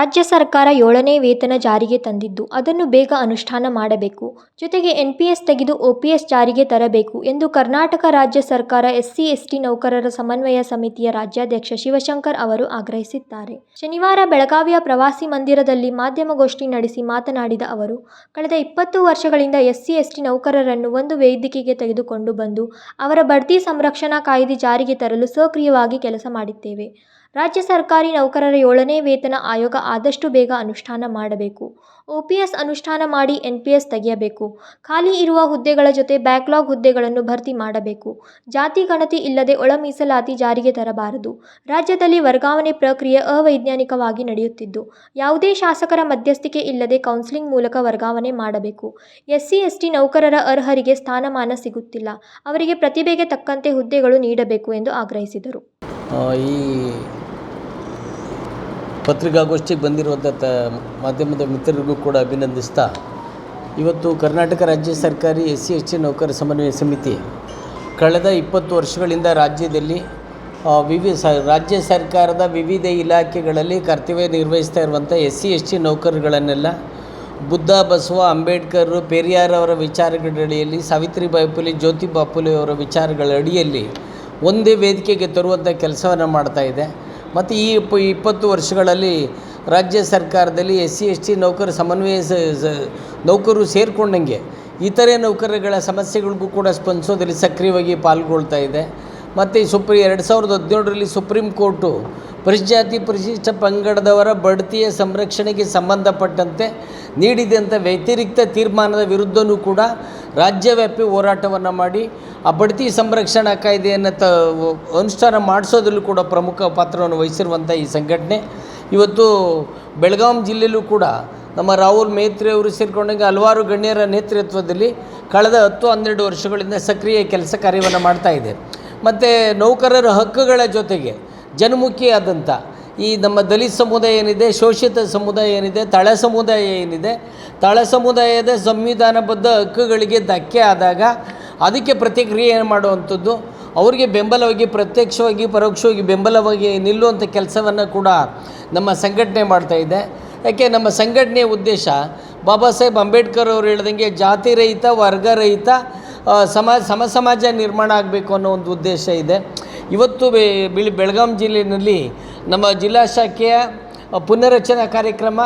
ರಾಜ್ಯ ಸರ್ಕಾರ ಏಳನೇ ವೇತನ ಜಾರಿಗೆ ತಂದಿದ್ದು, ಅದನ್ನು ಬೇಗ ಅನುಷ್ಠಾನ ಮಾಡಬೇಕು. ಜೊತೆಗೆ ಎನ್ಪಿಎಸ್ ತೆಗೆದು ಒಪಿಎಸ್ ಜಾರಿಗೆ ತರಬೇಕು ಎಂದು ಕರ್ನಾಟಕ ರಾಜ್ಯ ಸರ್ಕಾರ ಎಸ್ಸಿ, ಎಸ್ಟಿ ನೌಕರರ ಸಮನ್ವಯ ಸಮಿತಿಯ ರಾಜ್ಯಾಧ್ಯಕ್ಷ ಶಿವಶಂಕರ್ ಅವರು ಆಗ್ರಹಿಸಿದ್ದಾರೆ. ಶನಿವಾರ ಬೆಳಗಾವಿಯ ಪ್ರವಾಸಿ ಮಂದಿರದಲ್ಲಿ ಮಾಧ್ಯಮಗೋಷ್ಠಿ ನಡೆಸಿ ಮಾತನಾಡಿದ ಅವರು, ಕಳೆದ ಇಪ್ಪತ್ತು ವರ್ಷಗಳಿಂದ ಎಸ್ಸಿ, ಎಸ್ಟಿ ನೌಕರರನ್ನು ಒಂದು ವೇದಿಕೆಗೆ ತೆಗೆದುಕೊಂಡು ಬಂದು ಅವರ ಬಡ್ತಿ ಸಂರಕ್ಷಣಾ ಕಾಯ್ದೆ ಜಾರಿಗೆ ತರಲು ಸಕ್ರಿಯವಾಗಿ ಕೆಲಸ ಮಾಡಿದ್ದೇವೆ. ರಾಜ್ಯ ಸರ್ಕಾರಿ ನೌಕರರ ಏಳನೇ ವೇತನ ಆಯೋಗ ಆದಷ್ಟು ಬೇಗ ಅನುಷ್ಠಾನ ಮಾಡಬೇಕು. ಓಪಿಎಸ್ ಅನುಷ್ಠಾನ ಮಾಡಿ ಎನ್ಪಿಎಸ್ ತೆಗೆಯಬೇಕು. ಖಾಲಿ ಇರುವ ಹುದ್ದೆಗಳ ಜೊತೆ ಬ್ಯಾಕ್ಲಾಗ್ ಹುದ್ದೆಗಳನ್ನು ಭರ್ತಿ ಮಾಡಬೇಕು. ಜಾತಿ ಗಣತಿ ಇಲ್ಲದೆ ಒಳ ಮೀಸಲಾತಿ ಜಾರಿಗೆ ತರಬಾರದು. ರಾಜ್ಯದಲ್ಲಿ ವರ್ಗಾವಣೆ ಪ್ರಕ್ರಿಯೆ ಅವೈಜ್ಞಾನಿಕವಾಗಿ ನಡೆಯುತ್ತಿದ್ದು, ಯಾವುದೇ ಶಾಸಕರ ಮಧ್ಯಸ್ಥಿಕೆ ಇಲ್ಲದೆ ಕೌನ್ಸಿಲಿಂಗ್ ಮೂಲಕ ವರ್ಗಾವಣೆ ಮಾಡಬೇಕು. ಎಸ್ಸಿ, ಎಸ್ಟಿ ನೌಕರರ ಅರ್ಹರಿಗೆ ಸ್ಥಾನಮಾನ ಸಿಗುತ್ತಿಲ್ಲ, ಅವರಿಗೆ ಪ್ರತಿಭೆಗೆ ತಕ್ಕಂತೆ ಹುದ್ದೆಗಳು ನೀಡಬೇಕು ಎಂದು ಆಗ್ರಹಿಸಿದರು. ಈ ಪತ್ರಿಕಾಗೋಷ್ಠಿಗೆ ಬಂದಿರುವಂಥ ತ ಮಾಧ್ಯಮದ ಮಿತ್ರರಿಗೂ ಕೂಡ ಅಭಿನಂದಿಸ್ತಾ, ಇವತ್ತು ಕರ್ನಾಟಕ ರಾಜ್ಯ ಸರ್ಕಾರಿ ಎಸ್ ಸಿ ಎಸ್ ಟಿ ನೌಕರ ಸಮನ್ವಯ ಸಮಿತಿ ಕಳೆದ ಇಪ್ಪತ್ತು ವರ್ಷಗಳಿಂದ ರಾಜ್ಯದಲ್ಲಿ ವಿವಿ ಸ, ರಾಜ್ಯ ಸರ್ಕಾರದ ವಿವಿಧ ಇಲಾಖೆಗಳಲ್ಲಿ ಕರ್ತವ್ಯ ನಿರ್ವಹಿಸ್ತಾ ಇರುವಂಥ ಎಸ್ ಸಿ ಎಸ್ ಟಿ ನೌಕರರುಗಳನ್ನೆಲ್ಲ ಬುದ್ಧ, ಬಸವ, ಅಂಬೇಡ್ಕರ್, ಪೆರಿಯಾರ್ ಅವರ ವಿಚಾರಗಳ ಅಡಿಯಲ್ಲಿ ಸಾವಿತ್ರಿಬಾಯಿ ಫುಲೆ ಜ್ಯೋತಿಬಾ ಫುಲೆ ಅವರ ವಿಚಾರಗಳ ಅಡಿಯಲ್ಲಿ ಒಂದೇ ವೇದಿಕೆಗೆ ತರುವಂಥ ಕೆಲಸವನ್ನು ಮಾಡ್ತಾಯಿದೆ ಮತ್ತು ಈ ಇಪ್ಪ ಇಪ್ಪತ್ತು ವರ್ಷಗಳಲ್ಲಿ ರಾಜ್ಯ ಸರ್ಕಾರದಲ್ಲಿ ಎಸ್ ಸಿ, ಎಸ್ ಟಿ ನೌಕರ ಸಮನ್ವಯ ನೌಕರರು ಸೇರಿಕೊಂಡಂಗೆ ಇತರೆ ನೌಕರರುಗಳ ಸಮಸ್ಯೆಗಳಿಗೂ ಕೂಡ ಸ್ಪಂದಿಸೋದ್ರಲ್ಲಿ ಸಕ್ರಿಯವಾಗಿ ಪಾಲ್ಗೊಳ್ತಾ ಇದೆ. ಮತ್ತು ಸುಪ್ರೀ ಎರಡು ಸಾವಿರದ ಹದಿನೇಳರಲ್ಲಿ ಸುಪ್ರೀಂ ಕೋರ್ಟು ಪರಿಶಾತಿ ಪರಿಶಿಷ್ಟ ಪಂಗಡದವರ ಬಡ್ತಿಯ ಸಂರಕ್ಷಣೆಗೆ ಸಂಬಂಧಪಟ್ಟಂತೆ ನೀಡಿದಂಥ ವ್ಯತಿರಿಕ್ತ ತೀರ್ಮಾನದ ವಿರುದ್ಧವೂ ಕೂಡ ರಾಜ್ಯವ್ಯಾಪಿ ಹೋರಾಟವನ್ನು ಮಾಡಿ ಆ ಬಡ್ತಿ ಸಂರಕ್ಷಣಾ ಕಾಯ್ದೆಯನ್ನು ತ ಅನುಷ್ಠಾನ ಮಾಡಿಸೋದ್ರಲ್ಲೂ ಕೂಡ ಪ್ರಮುಖ ಪಾತ್ರವನ್ನು ವಹಿಸಿರುವಂಥ ಈ ಸಂಘಟನೆ. ಇವತ್ತು ಬೆಳಗಾವಿ ಜಿಲ್ಲೆಯಲ್ಲೂ ಕೂಡ ನಮ್ಮ ರಾಹುಲ್ ಮೇತ್ರಿ ಅವರು ಸೇರಿಕೊಂಡಂಗೆ ಹಲವಾರು ಗಣ್ಯರ ನೇತೃತ್ವದಲ್ಲಿ ಕಳೆದ ಹತ್ತು ಹನ್ನೆರಡು ವರ್ಷಗಳಿಂದ ಸಕ್ರಿಯ ಕೆಲಸ ಕಾರ್ಯವನ್ನು ಮಾಡ್ತಾ ಇದೆ ಮತ್ತು ನೌಕರರ ಹಕ್ಕುಗಳ ಜೊತೆಗೆ ಜನಮುಖಿಯಾದಂಥ ಈ ನಮ್ಮ ದಲಿತ ಸಮುದಾಯ ಏನಿದೆ, ಶೋಷಿತ ಸಮುದಾಯ ಏನಿದೆ, ತಳ ಸಮುದಾಯ ಏನಿದೆ, ತಳ ಸಮುದಾಯದ ಸಂವಿಧಾನಬದ್ಧ ಹಕ್ಕುಗಳಿಗೆ ಧಕ್ಕೆ ಆದಾಗ ಅದಕ್ಕೆ ಪ್ರತಿಕ್ರಿಯೆ ಮಾಡುವಂಥದ್ದು, ಅವರಿಗೆ ಬೆಂಬಲವಾಗಿ, ಪ್ರತ್ಯಕ್ಷವಾಗಿ, ಪರೋಕ್ಷವಾಗಿ ಬೆಂಬಲವಾಗಿ ನಿಲ್ಲುವಂಥ ಕೆಲಸವನ್ನು ಕೂಡ ನಮ್ಮ ಸಂಘಟನೆ ಮಾಡ್ತಾಯಿದೆ ಯಾಕೆ, ನಮ್ಮ ಸಂಘಟನೆಯ ಉದ್ದೇಶ, ಬಾಬಾ ಸಾಹೇಬ್ ಅಂಬೇಡ್ಕರ್ ಅವರು ಹೇಳ್ದಂಗೆ ಜಾತಿ ರಹಿತ ವರ್ಗ ರಹಿತ ಸಮಾಜ ಸಮ, ಸಮಾಜ ನಿರ್ಮಾಣ ಆಗಬೇಕು ಅನ್ನೋ ಒಂದು ಉದ್ದೇಶ ಇದೆ. ಇವತ್ತು ಬಿಳಿ ಬೆಳಗಾಂ ಜಿಲ್ಲೆಯಲ್ಲಿ ನಮ್ಮ ಜಿಲ್ಲಾ ಶಾಖೆಯ ಪುನರ್ರಚನಾ ಕಾರ್ಯಕ್ರಮ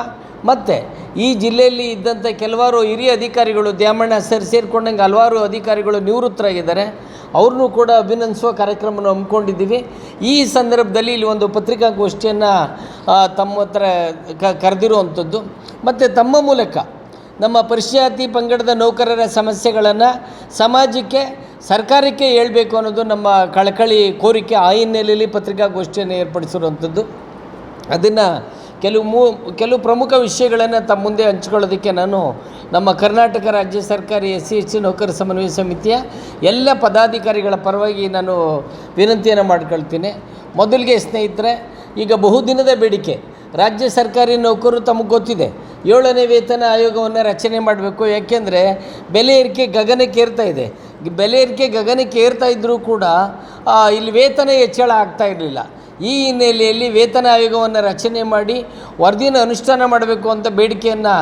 ಮತ್ತು ಈ ಜಿಲ್ಲೆಯಲ್ಲಿ ಇದ್ದಂಥ ಕೆಲವಾರು ಹಿರಿಯ ಅಧಿಕಾರಿಗಳು ದ್ಯಾಮಣ್ಣ ಸರ್ ಸೇರಿಕೊಂಡಂಗೆ ಹಲವಾರು ಅಧಿಕಾರಿಗಳು ನಿವೃತ್ತರಾಗಿದ್ದಾರೆ. ಅವ್ರನ್ನೂ ಕೂಡ ಅಭಿನಂದಿಸುವ ಕಾರ್ಯಕ್ರಮವನ್ನು ಹಮ್ಮಿಕೊಂಡಿದ್ದೀವಿ. ಈ ಸಂದರ್ಭದಲ್ಲಿ ಇಲ್ಲಿ ಒಂದು ಪತ್ರಿಕಾಗೋಷ್ಠಿಯನ್ನು ತಮ್ಮ ಹತ್ರ ಕ ಕರೆದಿರುವಂಥದ್ದು. ಮತ್ತು ತಮ್ಮ ಮೂಲಕ ನಮ್ಮ ಪರಿಶಾತಿ ಪಂಗಡದ ನೌಕರರ ಸಮಸ್ಯೆಗಳನ್ನು ಸಮಾಜಕ್ಕೆ ಸರ್ಕಾರಕ್ಕೆ ಹೇಳಬೇಕು ಅನ್ನೋದು ನಮ್ಮ ಕಳಕಳಿ ಕೋರಿಕೆ, ಆ ಹಿನ್ನೆಲೆಯಲ್ಲಿ ಪತ್ರಿಕಾಗೋಷ್ಠಿಯನ್ನು ಏರ್ಪಡಿಸಿರುವಂಥದ್ದು. ಅದನ್ನು ಕೆಲವು ಮೂ, ಕೆಲವು ಪ್ರಮುಖ ವಿಷಯಗಳನ್ನು ತಮ್ಮ ಮುಂದೆ ಹಂಚ್ಕೊಳ್ಳೋದಕ್ಕೆ ನಾನು ನಮ್ಮ ಕರ್ನಾಟಕ ರಾಜ್ಯ ಸರ್ಕಾರಿ ಎಸ್ ಸಿ ಎಸ್ ಸಿ ನೌಕರ ಸಮನ್ವಯ ಸಮಿತಿಯ ಎಲ್ಲ ಪದಾಧಿಕಾರಿಗಳ ಪರವಾಗಿ ನಾನು ವಿನಂತಿಯನ್ನು ಮಾಡ್ಕೊಳ್ತೀನಿ. ಮೊದಲಿಗೆ ಸ್ನೇಹಿತರೆ, ಈಗ ಬಹುದಿನದ ಬೇಡಿಕೆ. ರಾಜ್ಯ ಸರ್ಕಾರಿ ನೌಕರರು ತಮಗೆ ಗೊತ್ತಿದೆ. ಏಳನೇ ವೇತನ ಆಯೋಗವನ್ನು ರಚನೆ ಮಾಡಬೇಕು. ಯಾಕೆಂದರೆ, ಬೆಲೆ ಏರಿಕೆ ಗಗನಕ್ಕೇರ್ತಾ ಇದೆ. ಬೆಲೆ ಏರಿಕೆ ಗಗನಕ್ಕೆ ಏರ್ತಾ ಇದ್ದರೂ ಕೂಡ ಇಲ್ಲಿ ವೇತನ ಹೆಚ್ಚಳ ಆಗ್ತಾ ಇರಲಿಲ್ಲ. ಈ ಹಿನ್ನೆಲೆಯಲ್ಲಿ ವೇತನ ಆಯೋಗವನ್ನು ರಚನೆ ಮಾಡಿ ವರದಿನ ಅನುಷ್ಠಾನ ಮಾಡಬೇಕು ಅಂತ ಬೇಡಿಕೆಯನ್ನು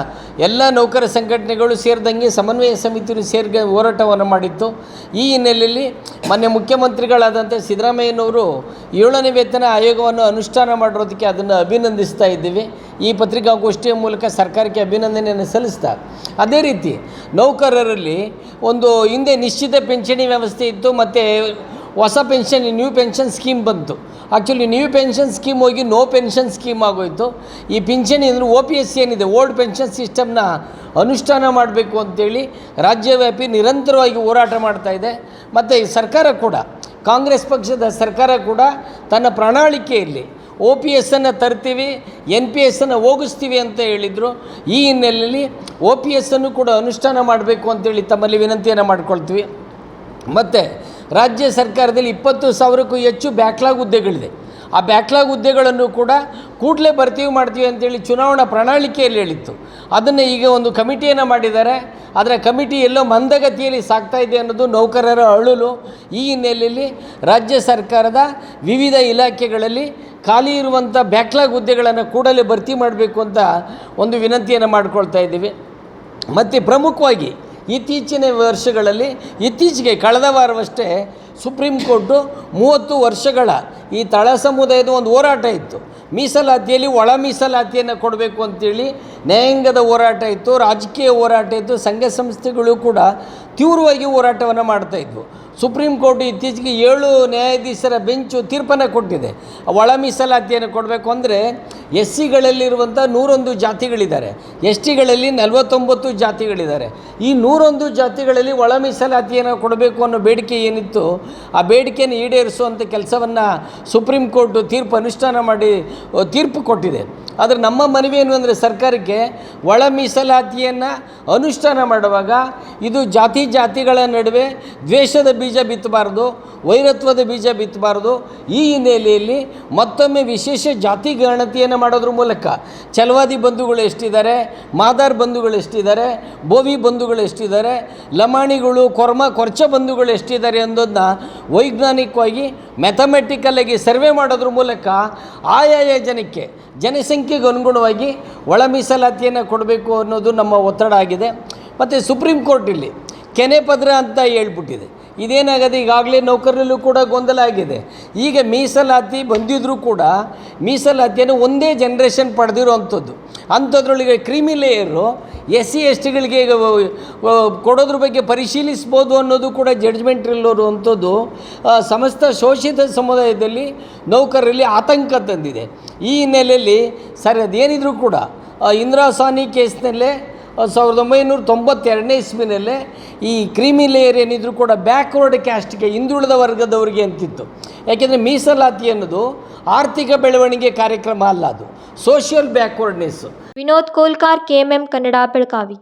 ಎಲ್ಲ ನೌಕರ ಸಂಘಟನೆಗಳು ಸೇರಿದಂಗೆ ಸಮನ್ವಯ ಸಮಿತಿಯು ಸೇರ್ಗೆ ಹೋರಾಟವನ್ನು ಮಾಡಿತ್ತು. ಈ ಹಿನ್ನೆಲೆಯಲ್ಲಿ ಮೊನ್ನೆ ಮುಖ್ಯಮಂತ್ರಿಗಳಾದಂಥ ಸಿದ್ದರಾಮಯ್ಯನವರು ಏಳನೇ ವೇತನ ಆಯೋಗವನ್ನು ಅನುಷ್ಠಾನ ಮಾಡಿರೋದಕ್ಕೆ ಅದನ್ನು ಅಭಿನಂದಿಸ್ತಾ ಇದ್ದೀವಿ. ಈ ಪತ್ರಿಕಾಗೋಷ್ಠಿಯ ಮೂಲಕ ಸರ್ಕಾರಕ್ಕೆ ಅಭಿನಂದನೆಯನ್ನು ಸಲ್ಲಿಸ್ತಾರೆ. ಅದೇ ರೀತಿ ನೌಕರರಲ್ಲಿ ಒಂದು ಹಿಂದೆ ನಿಶ್ಚಿತ ಪಿಂಚಣಿ ವ್ಯವಸ್ಥೆ ಇತ್ತು, ಮತ್ತು ಹೊಸ ಪೆನ್ಷನ್ ನ್ಯೂ ಪೆನ್ಷನ್ ಸ್ಕೀಮ್ ಬಂತು. ಆ್ಯಕ್ಚುಲಿ ನ್ಯೂ ಪೆನ್ಷನ್ ಸ್ಕೀಮ್ ಹೋಗಿ ನೋ ಪೆನ್ಷನ್ ಸ್ಕೀಮ್ ಆಗೋಯಿತು. ಈ ಪಿಂಚಣಿ ಅಂದರೆ ಒ ಪಿ ಎಸ್ ಏನಿದೆ ಓಲ್ಡ್ ಪೆನ್ಷನ್ ಸಿಸ್ಟಮ್ನ ಅನುಷ್ಠಾನ ಮಾಡಬೇಕು ಅಂತೇಳಿ ರಾಜ್ಯವ್ಯಾಪಿ ನಿರಂತರವಾಗಿ ಹೋರಾಟ ಮಾಡ್ತಾ ಇದೆ. ಮತ್ತು ಈ ಸರ್ಕಾರ ಕೂಡ, ಕಾಂಗ್ರೆಸ್ ಪಕ್ಷದ ಸರ್ಕಾರ ಕೂಡ ತನ್ನ ಪ್ರಣಾಳಿಕೆಯಲ್ಲಿ ಒ ಪಿ ಎಸ್ಸನ್ನು ತರ್ತೀವಿ, ಎನ್ ಪಿ ಎಸ್ಸನ್ನು ಹೋಗಿಸ್ತೀವಿ ಅಂತ ಹೇಳಿದರು. ಈ ಹಿನ್ನೆಲೆಯಲ್ಲಿ ಒ ಪಿ ಎಸ್ಸನ್ನು ಕೂಡ ಅನುಷ್ಠಾನ ಮಾಡಬೇಕು ಅಂತೇಳಿ ತಮ್ಮಲ್ಲಿ ವಿನಂತಿಯನ್ನು ಮಾಡ್ಕೊಳ್ತೀವಿ. ಮತ್ತು ರಾಜ್ಯ ಸರ್ಕಾರದಲ್ಲಿ ಇಪ್ಪತ್ತು ಸಾವಿರಕ್ಕೂ ಹೆಚ್ಚು ಬ್ಯಾಕ್ಲಾಗ್ ಹುದ್ದೆಗಳಿದೆ. ಆ ಬ್ಯಾಕ್ಲಾಗ್ ಹುದ್ದೆಗಳನ್ನು ಕೂಡ ಕೂಡಲೇ ಭರ್ತಿ ಮಾಡ್ತೀವಿ ಅಂತೇಳಿ ಚುನಾವಣಾ ಪ್ರಣಾಳಿಕೆಯಲ್ಲಿ ಹೇಳಿತ್ತು. ಅದನ್ನು ಈಗ ಒಂದು ಕಮಿಟಿಯನ್ನು ಮಾಡಿದ್ದಾರೆ. ಅದರ ಕಮಿಟಿ ಎಲ್ಲೋ ಮಂದಗತಿಯಲ್ಲಿ ಸಾಗ್ತಾ ಇದೆ ಅನ್ನೋದು ನೌಕರರ ಅಳುಲು. ಈ ಹಿನ್ನೆಲೆಯಲ್ಲಿ ರಾಜ್ಯ ಸರ್ಕಾರದ ವಿವಿಧ ಇಲಾಖೆಗಳಲ್ಲಿ ಖಾಲಿ ಇರುವಂಥ ಬ್ಯಾಕ್ಲಾಗ್ ಹುದ್ದೆಗಳನ್ನು ಕೂಡಲೇ ಭರ್ತಿ ಮಾಡಬೇಕು ಅಂತ ಒಂದು ವಿನಂತಿಯನ್ನು ಮಾಡಿಕೊಳ್ತಾ ಇದ್ದೀವಿ. ಮತ್ತು ಪ್ರಮುಖವಾಗಿ ಇತ್ತೀಚಿನ ವರ್ಷಗಳಲ್ಲಿ, ಇತ್ತೀಚೆಗೆ ಕಳೆದ ವಾರವಷ್ಟೇ ಸುಪ್ರೀಂ ಕೋರ್ಟು ಮೂವತ್ತು ವರ್ಷಗಳ ಈ ತಳ ಸಮುದಾಯದ ಒಂದು ಹೋರಾಟ ಇತ್ತು. ಮೀಸಲಾತಿಯಲ್ಲಿ ಒಳ ಮೀಸಲಾತಿಯನ್ನು ಕೊಡಬೇಕು ಅಂತೇಳಿ ನ್ಯಾಯಾಂಗದ ಹೋರಾಟ ಇತ್ತು, ರಾಜಕೀಯ ಹೋರಾಟ ಇತ್ತು, ಸಂಘ ಸಂಸ್ಥೆಗಳು ಕೂಡ ತೀವ್ರವಾಗಿ ಹೋರಾಟವನ್ನು ಮಾಡ್ತಾಯಿದ್ವು ಸುಪ್ರೀಂ ಕೋರ್ಟ್ ಇತ್ತೀಚೆಗೆ ಏಳು ನ್ಯಾಯಾಧೀಶರ ಬೆಂಚು ತೀರ್ಪನ್ನು ಕೊಟ್ಟಿದೆ. ಒಳ ಮೀಸಲಾತಿಯನ್ನು ಕೊಡಬೇಕು ಅಂದರೆ ಎಸ್ ಸಿಗಳಲ್ಲಿರುವಂಥ ನೂರೊಂದು ಜಾತಿಗಳಿದ್ದಾರೆ. ಎಸ್ ಟಿಗಳಲ್ಲಿ ನಲವತ್ತೊಂಬತ್ತು ಜಾತಿಗಳಿದ್ದಾರೆ. ಈ ನೂರೊಂದು ಜಾತಿಗಳಲ್ಲಿ ಒಳ ಮೀಸಲಾತಿಯನ್ನು ಕೊಡಬೇಕು ಅನ್ನೋ ಬೇಡಿಕೆ ಏನಿತ್ತು, ಆ ಬೇಡಿಕೆಯನ್ನು ಈಡೇರಿಸುವಂಥ ಕೆಲಸವನ್ನು ಸುಪ್ರೀಂ ಕೋರ್ಟ್ ತೀರ್ಪು ಅನುಷ್ಠಾನ ಮಾಡಿ, ತೀರ್ಪು ಕೊಟ್ಟಿದೆ. ಆದರೆ ನಮ್ಮ ಮನವಿ ಏನು ಅಂದರೆ ಸರ್ಕಾರಕ್ಕೆ ಒಳ ಮೀಸಲಾತಿಯನ್ನು ಅನುಷ್ಠಾನ ಮಾಡುವಾಗ ಇದು ಜಾತಿ ಜಾತಿಗಳ ನಡುವೆ ದ್ವೇಷದ ಬೀಜ ಬಿತ್ತಬಾರ್ದು, ವೈರತ್ವದ ಬೀಜ ಬಿತ್ತಬಾರ್ದು, ಈ ಹಿನ್ನೆಲೆಯಲ್ಲಿ ಮತ್ತೊಮ್ಮೆ ವಿಶೇಷ ಜಾತಿ ಗಣತಿಯನ್ನು ಮಾಡೋದ್ರ ಮೂಲಕ ಚಲವಾದಿ ಬಂಧುಗಳು ಎಷ್ಟಿದ್ದಾರೆ, ಮಾದಾರ್ ಬಂಧುಗಳು ಎಷ್ಟಿದ್ದಾರೆ, ಬೋವಿ ಬಂಧುಗಳು ಎಷ್ಟಿದ್ದಾರೆ, ಲಮಾಣಿಗಳು, ಕೊರ್ಮ, ಕೊರ್ಚ ಬಂಧುಗಳು ಎಷ್ಟಿದ್ದಾರೆ ಅನ್ನೋದನ್ನ ವೈಜ್ಞಾನಿಕವಾಗಿ ಮ್ಯಾಥಮೆಟಿಕಲ್ಲಾಗಿ ಸರ್ವೆ ಮಾಡೋದ್ರ ಮೂಲಕ ಆಯಾಯ ಜನಕ್ಕೆ, ಜನಸಂಖ್ಯೆಗೆ ಅನುಗುಣವಾಗಿ ಒಳ ಮೀಸಲಾತಿಯನ್ನು ಕೊಡಬೇಕು ಅನ್ನೋದು ನಮ್ಮ ಒತ್ತಡ ಆಗಿದೆ. ಮತ್ತು ಸುಪ್ರೀಂ ಕೋರ್ಟಲ್ಲಿ ಕೆನೆ ಪದ್ರ ಅಂತ ಹೇಳ್ಬಿಟ್ಟಿದೆ. ಇದೇನಾಗದೆ ಈಗಾಗಲೇ ನೌಕರರಲ್ಲೂ ಕೂಡ ಗೊಂದಲ ಆಗಿದೆ. ಈಗ ಮೀಸಲಾತಿ ಬಂದಿದ್ರೂ ಕೂಡ ಮೀಸಲಾತಿಯನ್ನು ಒಂದೇ ಜನ್ರೇಷನ್ ಪಡೆದಿರುವಂಥದ್ದು. ಅಂಥದ್ರೊಳಗೆ creamy layer S C S ಟಿಗಳಿಗೆ ಕೊಡೋದ್ರ ಬಗ್ಗೆ ಪರಿಶೀಲಿಸ್ಬೋದು ಅನ್ನೋದು ಕೂಡ ಜಡ್ಜ್ಮೆಂಟ್ ಇಲ್ಲೋರು ಅಂಥದ್ದು ಸಮಸ್ತ ಶೋಷಿತ ಸಮುದಾಯದಲ್ಲಿ ನೌಕರರಲ್ಲಿ ಆತಂಕ ತಂದಿದೆ. ಈ ಹಿನ್ನೆಲೆಯಲ್ಲಿ ಸರ್, ಅದೇನಿದ್ರು ಕೂಡ ಇಂದಿರಾ ಸಾನಿ ಕೇಸ್ನಲ್ಲೇ ಸಾವಿರದ ಒಂಬೈನೂರ ತೊಂಬತ್ತೆರಡನೇ ಇಸ್ವಿನಲ್ಲೇ ಈ ಕ್ರೀಮಿ ಲೇಯರ್ ಏನಿದ್ರು ಕೂಡ ಬ್ಯಾಕ್ವರ್ಡ್ ಕ್ಯಾಸ್ಟ್ಗೆ ಹಿಂದುಳಿದ ವರ್ಗದವರಿಗೆ ಅಂತಿತ್ತು. ಯಾಕೆಂದರೆ ಮೀಸಲಾತಿ ಅನ್ನೋದು ಆರ್ಥಿಕ ಬೆಳವಣಿಗೆ ಕಾರ್ಯಕ್ರಮ ಅಲ್ಲ ಅದು social backwardness Vinod Kolkar KMM Kannada Belagavi.